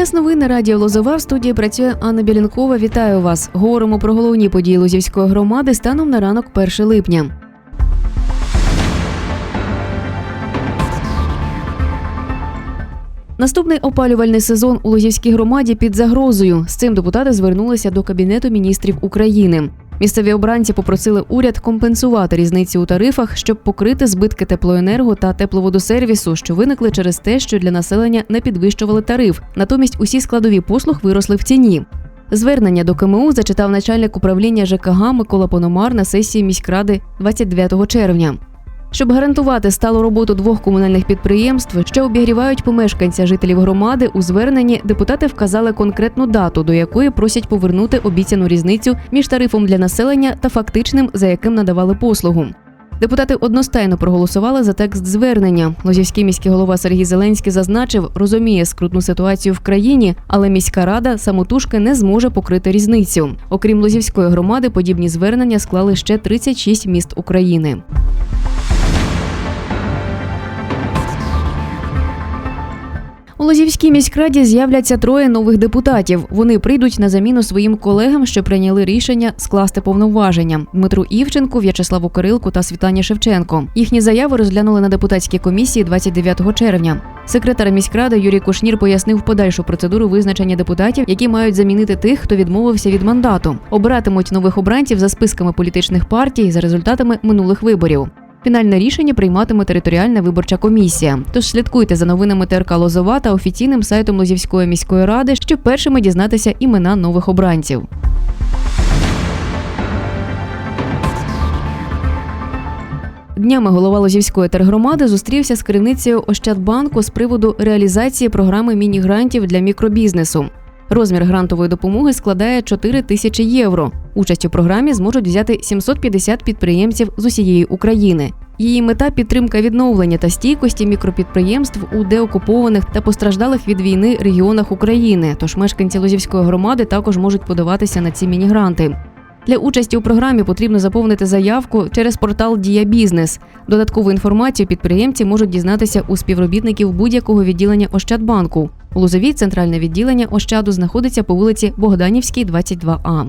Час новини радіо Лозова в студії працює Анна Білінкова. Вітаю вас. Говоримо про головні події Лозівської громади станом на ранок 1 липня. Наступний опалювальний сезон у Лозівській громаді під загрозою. З цим депутати звернулися до Кабінету міністрів України. Місцеві обранці попросили уряд компенсувати різниці у тарифах, щоб покрити збитки теплоенерго та тепловодосервісу, що виникли через те, що для населення не підвищували тариф. Натомість усі складові послуг виросли в ціні. Звернення до КМУ зачитав начальник управління ЖКГ Микола Пономар на сесії міськради 29 червня. Щоб гарантувати сталу роботу двох комунальних підприємств, що обігрівають помешканця жителів громади, у зверненні депутати вказали конкретну дату, до якої просять повернути обіцяну різницю між тарифом для населення та фактичним, за яким надавали послугу. Депутати одностайно проголосували за текст звернення. Лозівський міський голова Сергій Зеленський зазначив, розуміє скрутну ситуацію в країні, але міська рада самотужки не зможе покрити різницю. Окрім Лозівської громади, подібні звернення склали ще 36 міст України. У Лозівській міськраді з'являться троє нових депутатів. Вони прийдуть на заміну своїм колегам, що прийняли рішення скласти повноваження Дмитру Івченку, В'ячеславу Кирилку та Світлані Шевченко. Їхні заяви розглянули на депутатській комісії 29 червня. Секретар міськради Юрій Кушнір пояснив подальшу процедуру визначення депутатів, які мають замінити тих, хто відмовився від мандату. Обиратимуть нових обранців за списками політичних партій за результатами минулих виборів. Фінальне рішення прийматиме територіальна виборча комісія. Тож слідкуйте за новинами ТРК Лозова та офіційним сайтом Лозівської міської ради, щоб першими дізнатися імена нових обранців. Днями голова Лозівської тергромади зустрівся з керівницею Ощадбанку з приводу реалізації програми міні-грантів для мікробізнесу. Розмір грантової допомоги складає 4 тисячі євро. Участь у програмі зможуть взяти 750 підприємців з усієї України. Її мета підтримка відновлення та стійкості мікропідприємств у деокупованих та постраждалих від війни регіонах України. Тож мешканці Лозівської громади також можуть подаватися на ці міні-гранти. Для участі у програмі потрібно заповнити заявку через портал Дія Бізнес. Додаткову інформацію підприємці можуть дізнатися у співробітників будь-якого відділення Ощадбанку. У Лозовій центральне відділення Ощаду знаходиться по вулиці Богданівській, 22А.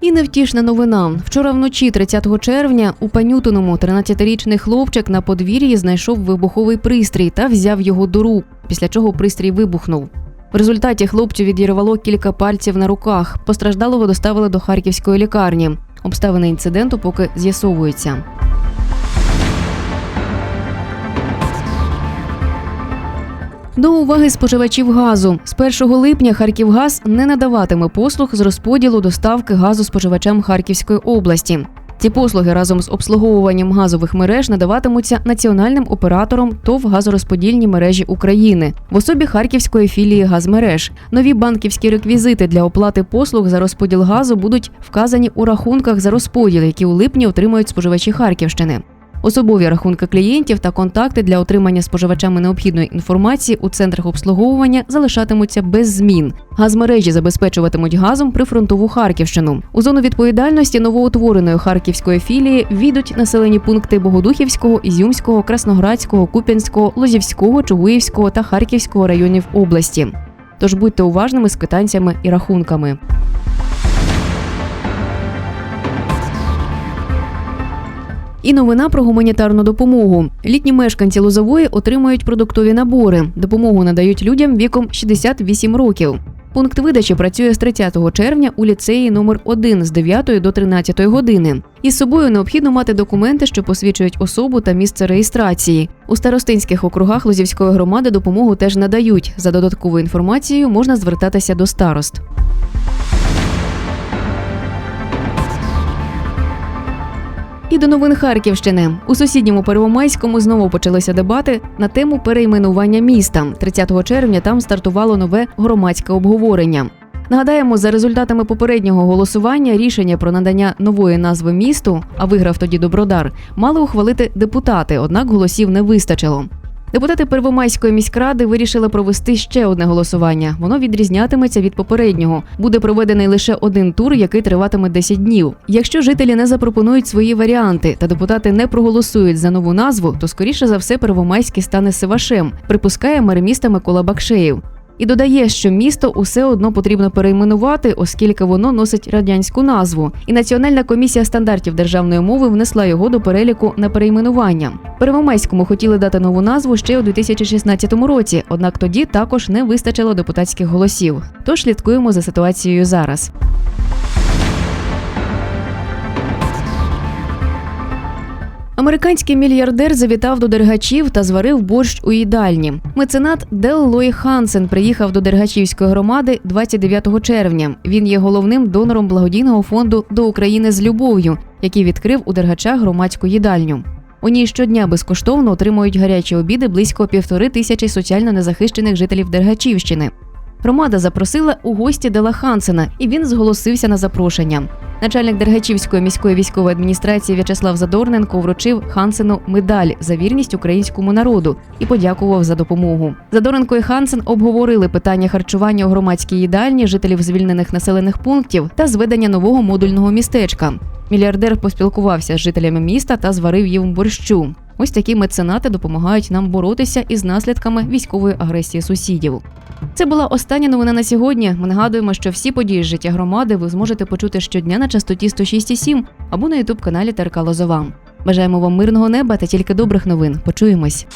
І невтішна новина. Вчора вночі, 30 червня, у Панютиному 13-річний хлопчик на подвір'ї знайшов вибуховий пристрій та взяв його до рук, після чого пристрій вибухнув. В результаті хлопцю відірвало кілька пальців на руках. Постраждалого доставили до харківської лікарні. Обставини інциденту поки з'ясовуються. До уваги споживачів газу з 1 липня Харківгаз не надаватиме послуг з розподілу доставки газу споживачам Харківської області. Ці послуги разом з обслуговуванням газових мереж надаватимуться національним оператором ТОВ газорозподільні мережі України в особі харківської філії газмереж. Нові банківські реквізити для оплати послуг за розподіл газу будуть вказані у рахунках за розподіл, які у липні отримають споживачі Харківщини. Особові рахунки клієнтів та контакти для отримання споживачами необхідної інформації у центрах обслуговування залишатимуться без змін. Газмережі забезпечуватимуть газом прифронтову Харківщину. У зону відповідальності новоутвореної харківської філії війдуть населені пункти Богодухівського, Ізюмського, Красноградського, Куп'янського, Лозівського, Чугуївського та Харківського районів області. Тож будьте уважними з квитанціями і рахунками. І новина про гуманітарну допомогу. Літні мешканці Лозової отримують продуктові набори. Допомогу надають людям віком 68 років. Пункт видачі працює з 30 червня у ліцеї номер 1 з 9 до 13 години. Із собою необхідно мати документи, що посвідчують особу та місце реєстрації. У старостинських округах Лозівської громади допомогу теж надають. За додатковою інформацією можна звертатися до старост. І до новин Харківщини у сусідньому Первомайському знову почалися дебати на тему перейменування міста. 30 червня там стартувало нове громадське обговорення. Нагадаємо, за результатами попереднього голосування рішення про надання нової назви місту, а виграв тоді Добродар, мали ухвалити депутати, однак голосів не вистачило. Депутати Первомайської міськради вирішили провести ще одне голосування. Воно відрізнятиметься від попереднього. Буде проведений лише один тур, який триватиме 10 днів. Якщо жителі не запропонують свої варіанти та депутати не проголосують за нову назву, то скоріше за все Первомайський стане Сивашем, припускає мер міста Микола Бакшеєв. І додає, що місто усе одно потрібно перейменувати, оскільки воно носить радянську назву. І Національна комісія стандартів державної мови внесла його до переліку на перейменування. Первомайському хотіли дати нову назву ще у 2016 році, однак тоді також не вистачило депутатських голосів. Тож слідкуємо за ситуацією зараз. Американський мільярдер завітав до дергачів та зварив борщ у їдальні. Меценат Дел Лой Хансен приїхав до дергачівської громади 29 червня. Він є головним донором благодійного фонду до України з любов'ю, який відкрив у дергачах громадську їдальню. У ній щодня безкоштовно отримують гарячі обіди близько півтори тисячі соціально незахищених жителів Дергачівщини. Громада запросила у гості Дела Хансена, і він зголосився на запрошення. Начальник Дергачівської міської військової адміністрації В'ячеслав Задорненко вручив Хансену медаль за вірність українському народу і подякував за допомогу. Задорненко і Хансен обговорили питання харчування у громадській їдальні жителів звільнених населених пунктів та зведення нового модульного містечка. Мільярдер поспілкувався з жителями міста та зварив їм борщу. Ось такі меценати допомагають нам боротися із наслідками військової агресії сусідів. Це була остання новина на сьогодні. Ми нагадуємо, що всі події з життя громади ви зможете почути щодня на частоті 106,7 або на ютуб каналі ТРК Лозова. Бажаємо вам мирного неба та тільки добрих новин. Почуємось.